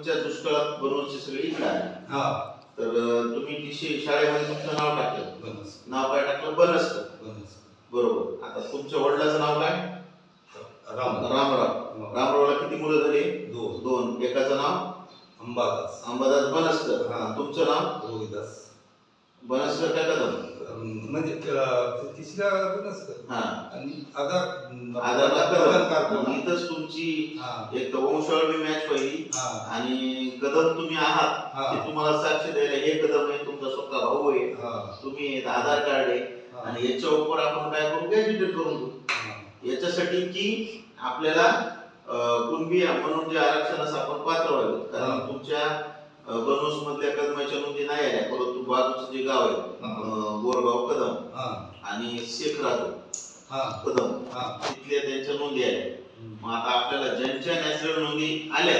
तुमच्या दुष्काळात बनवची सगळी इकडे आली हा. तर तुम्ही ती शे- शाळेमध्ये तुमचं नाव टाकलं. बनस. नाव काय टाकलं? बनस. बरोबर. आता तुमच्या वडिलाचं नाव काय? राम. रामराव. रामरावला किती मुलं झाली? दोन. दोन. एकाचं नाव? अंबादास. अंबादास बनसकर. हा. तुमचं नाव? रोहिदास. बनसकर काय कदम अं, म्हणजे तिसऱ्या हा. आणि आधार आधारला कदम इथंच तुमची एक वंशावळी मॅच पहिली हा. आणि कदम तुम्ही आहात. हा. ते तुम्हाला साक्ष द्यायला हे कदम आहे तुमचा स्वतः भाऊ आहे. हा. तुम्ही आधार कार्ड आहे. आणि याच्या उपर आपण काय करू? गॅजेटेड करून घेऊ. याच्यासाठी की आपल्याला कुणबी म्हणून जे आरक्षणास आपण पात्र व्हावे. कारण. तुमच्या बनोस मधल्या कदमाच्या नोंदी नाही आल्या. परंतु बाजूचं जे गाव आहे बोरगाव कदम हा. आणि शेख राजू हा. कदम हा. तिथल्या त्यांच्या नोंदी आल्या. मग आता आपल्याला ज्यांच्या नॅचरल नोंदी आल्या.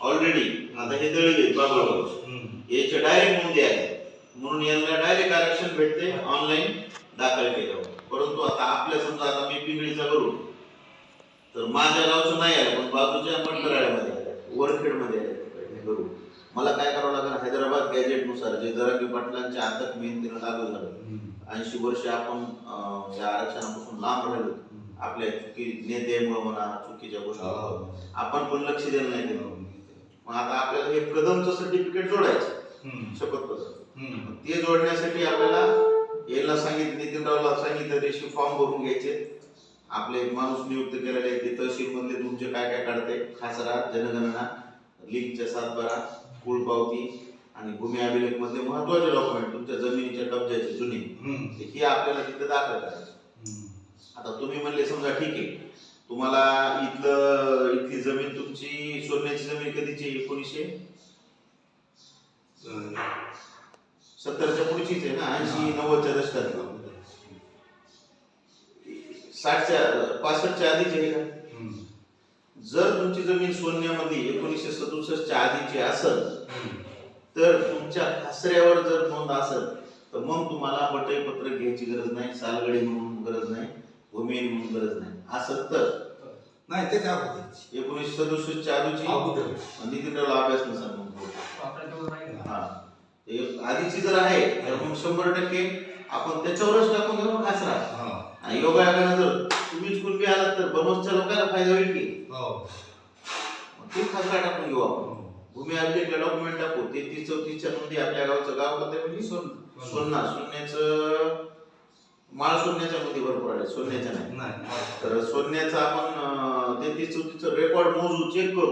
ऑलरेडी आता हे दळले बाबा हम्म. याच्या डायरेक्ट नोंदी आल्या. म्हणून यांना डायरेक्ट आरक्षण भेटते ऑनलाईन दाखल केल्यावर. परंतु आता आपल्या समजा आता मी पिंगळीचा करू. तर माझ्या गावचं नाही आलं पण बाजूच्या मंडळामध्ये आलं वरखेडमध्ये आलं हे करू. मला काय करावं लागेल हैदराबाद गॅजेटनुसार जे जरांगी पाटलांच्या अथक मेहनतीनं लागू झालं. ऐंशी वर्ष आपण या आरक्षणापासून लांब राहिलो. आपल्या चुकी नेत्यामुळे म्हणा चुकीच्या गोष्टी हो. आपण पण लक्ष दिलं नाही. दिलं मग आता आपल्याला हे कदमचं सर्टिफिकेट जोडायचं. शपथपत्र ते जोडण्यासाठी आपल्याला याला सांगितलं नितीनरावला सांगितलं रेशी फॉर्म भरून घ्यायचे आपले माणूस नियुक्त केलेले ते तहसील मधले तुमचे काय काय काढते खासरा जनगणना लिंकच्या सातबारा कुळ पावती आणि भूमी अभिलेख मधले महत्त्वाचे डॉक्युमेंट तुमच्या जमिनीच्या कब्जाचे जुने. हे आपल्याला तिथे दाखल करायचं. आता तुम्ही म्हणले समजा ठीक आहे तुम्हाला इथलं इथली जमीन तुमची सोन्याची जमीन कधीची? एकोणीसशे सत्तरच्या पुढचीच आहे ना ऐंशी नव्वदच्या दशकात साठच्या पासष्टच्या आधीची आहे का. जर तुमची जमीन सोन्यामध्ये एकोणीसशे सदुसष्टच्या आधीची असेल. तर तुमच्या खासऱ्यावर जर नोंद असेल तर मग तुम्हाला पटयपत्र घ्यायची गरज नाही सालगडी म्हणून गरज नाही भूमिहीन म्हणून गरज नाही. असं तर? नाही त्याच्या अगोदरची. एकोणीसशे सदुसष्टच्या आधीची? अगोदर नितीनरावला अभ्यास नसेल मग हा. ते आधीची जर आहे तर मग शंभर टक्के आपण त्याच्यावरच टाकून घेऊ खासरा हा. आणि योगायोगानं जर तुम्हीच कुणबी आलात तर बनवच्या लोकांना फायदा होईल की? हो. ते खासरा टाकून घेऊ आपण. भूमी अभिलेखला डॉक्युमेंट टाकू. ते तीस चौतीसच्या नोंदी आपल्या गावचं गाव आहे म्हणजे सोन- सोन्ना. सोन्याचं माळ सोन्याच्या नोंदी भरपूर आहे सोन्याच्या नाही. नाही. तर सोन्याचं आपण तेहतीस चौतीसचं रेकॉर्ड मोजू चेक करू.